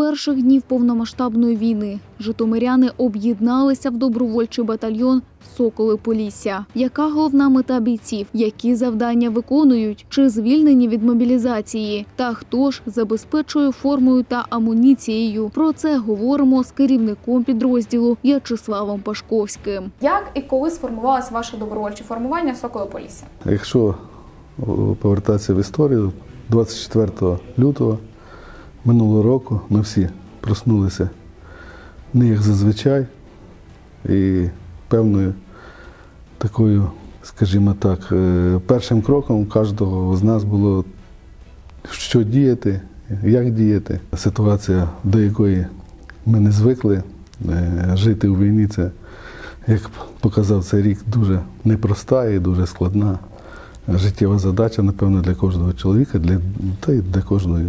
перших днів повномасштабної війни житомиряни об'єдналися в добровольчий батальйон Соколи Полісся. Яка головна мета бійців? Які завдання виконують? Чи звільнені від мобілізації? Та хто ж забезпечує формою та амуніцією? Про це говоримо з керівником підрозділу В'ячеславом Пашковським. Як і коли сформувалось ваше добровольче формування Соколи Полісся? Якщо повертатися в історію, 24 лютого минулого року ми всі проснулися не як зазвичай, і певною такою, скажімо так, е, першим кроком кожного з нас було що діяти, як діяти. Ситуація, до якої ми не звикли е, жити у війні, це, як показав цей рік, дуже непроста і дуже складна життєва задача, напевно, для кожного чоловіка, для, та й для кожної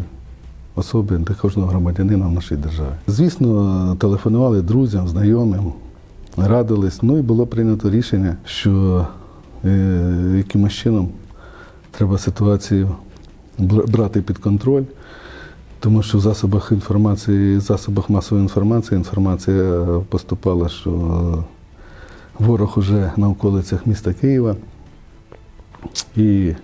особи, для кожного громадянина в нашій державі. Звісно, телефонували друзям, знайомим, радились. Ну і було прийнято рішення, що е, якимось чином треба ситуацію брати під контроль. Тому що в засобах інформації, засобах масової інформації інформація поступала, що ворог уже на околицях міста Києва. І е,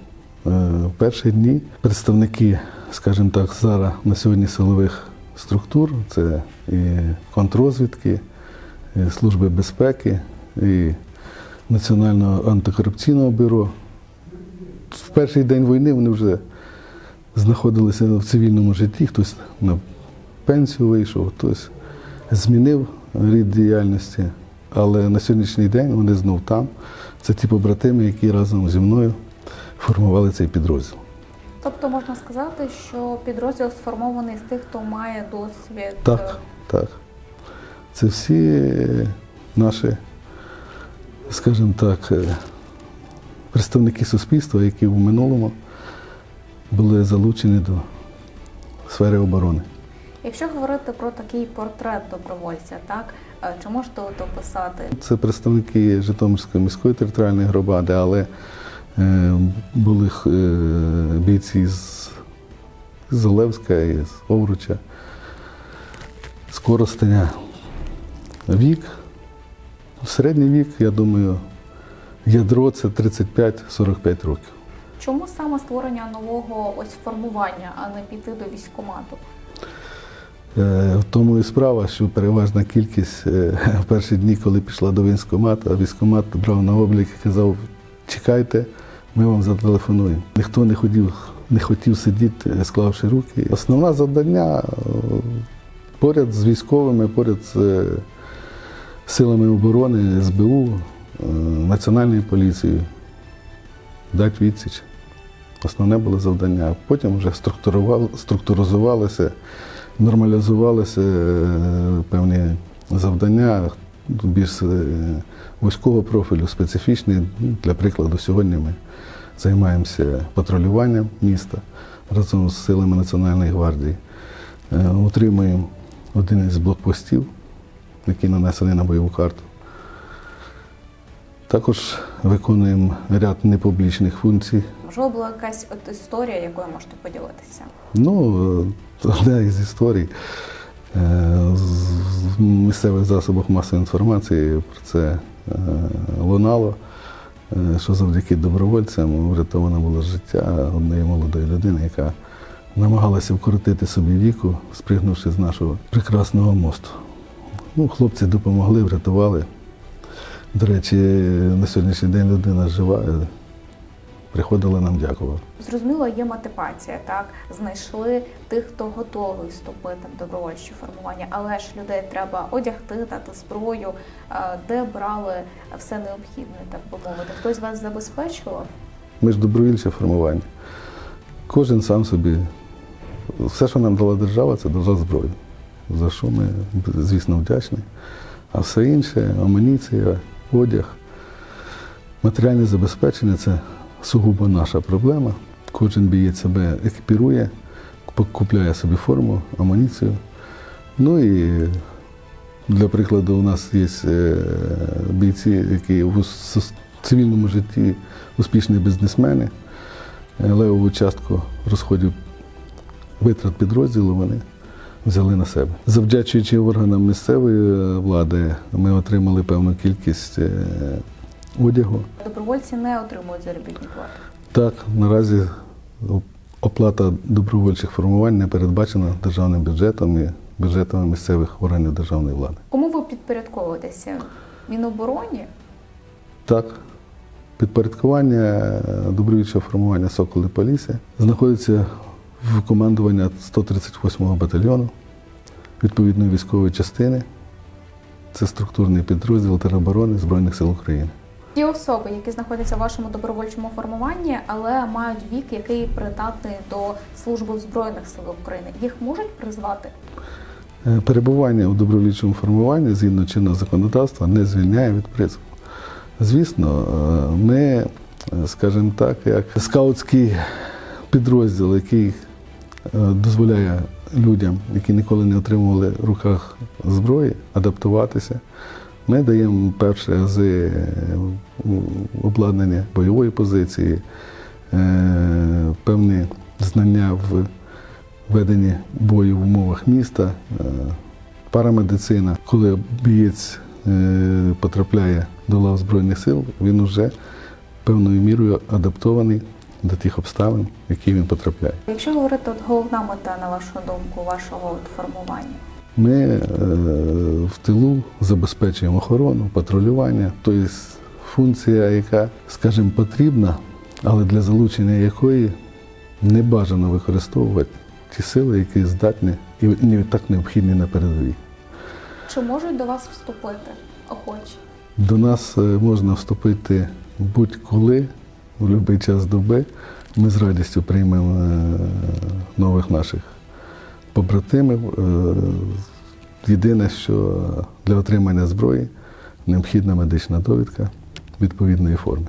в перші дні представники, скажімо так, зараз на сьогодні силових структур, це і контррозвідки, і Служби безпеки, і Національного антикорупційного бюро. В перший день війни вони вже знаходилися в цивільному житті, хтось на пенсію вийшов, хтось змінив рід діяльності. Але на сьогоднішній день вони знов там. Це ті побратими, які разом зі мною формували цей підрозділ. Тобто можна сказати, що підрозділ сформований з тих, хто має досвід. Так, так. Це всі наші, скажімо так, е, представники суспільства, які в минулому були залучені до сфери оборони. Якщо говорити про такий портрет добровольця, так е, чи можете от описати? Це представники Житомирської міської територіальної громади, але е, були е, бійці з, з Олевська і з Овруча, з Коростеня. Вік, середній вік, я думаю, ядро це 35-45 років. Чому саме створення нового ось формування, а не піти до військкомату? Е, В тому і справа, що переважна кількість е, в перші дні, коли пішла до військкомату, а військкомат брав на облік і казав, чекайте, ми вам зателефонуємо. Ніхто не хотів, не хотів сидіти, склавши руки. Основне завдання е, поряд з військовими, поряд з е, силами оборони, СБУ, е, Національною поліцією, дати відсіч. Основне було завдання. Потім вже структуризувалося, нормалізувалися певні завдання більш е, вузького профілю, специфічні. Ну, Для прикладу, сьогодні ми займаємося патрулюванням міста разом з силами Національної гвардії. Е, Утримуємо один із блокпостів, який нанесений на бойову карту. Також виконуємо ряд непублічних функцій. Можливо, була якась от історія, якою можете поділитися? Ну, е, одна із історій е, з місцевих засобах масової інформації про це е, лунало, е, що завдяки добровольцям врятовано було життя однієї молодої людини, яка намагалася вкоротити собі віку, спригнувши з нашого прекрасного мосту. Ну, хлопці допомогли, врятували. До речі, на сьогоднішній день людина жива, приходила нам дякувати. Зрозуміло, є мотивація, так знайшли тих, хто готовий вступити в добровольче формування, але ж людей треба одягти, дати зброю, е, де брали все необхідне, так би мовити. Хтось вас забезпечував? Ми ж добровільче формування. Кожен сам собі. Все, що нам дала держава, це дала зброю. За що ми, звісно, вдячні. А все інше амуніція, одяг, матеріальне забезпечення це сугубо наша проблема. Кожен бієць себе екіпірує, купляє собі форму, амуніцію. Ну і для прикладу, у нас є е, бійці, які в цивільному житті успішні бізнесмени. Левову частку розходів витрат підрозділу вони взяли на себе. Завдячуючи органам місцевої е, влади, ми отримали певну кількість е, одягу. Добровольці не отримують заробітні плати. Так, наразі оплата добровольчих формувань не передбачена державним бюджетом і бюджетами місцевих органів державної влади. Кому ви підпорядковуєтеся? Мінобороні? Так, підпорядкування е, добровольчого формування Соколи Полісся знаходиться в командуванні 138-го батальйону відповідної військової частини. Це структурний підрозділ тероборони Збройних сил України. Ті особи, які знаходяться в вашому добровольчому формуванні, але мають вік, який придатний до служби в Збройних силах України, їх можуть призвати? Е, Перебування у добровольчому формуванні згідно чинного законодавства не звільняє від призову. Звісно, е, ми, е, скажімо так, як скаутський підрозділ, який дозволяє людям, які ніколи не отримували в руках зброї, адаптуватися. Ми даємо перші ази е, обладнання бойової позиції, е, певні знання в веденні бою в умовах міста, е, парамедицина. Коли бієць потрапляє до лав Збройних сил, він вже певною мірою адаптований до тих обставин, які він потрапляє. Якщо говорити от головна мета, на вашу думку, вашого формування, Ми е, в тилу забезпечуємо охорону, патрулювання, тобто функція, яка, скажімо, потрібна, але для залучення якої не бажано використовувати ті сили, які здатні і не так необхідні на передовій. чи можуть до вас вступити охочі? До нас е, можна вступити будь-коли, в будь-який час доби. Ми з радістю приймемо е, нових наших побратимів. Е, Єдине, що для отримання зброї необхідна медична довідка відповідної форми.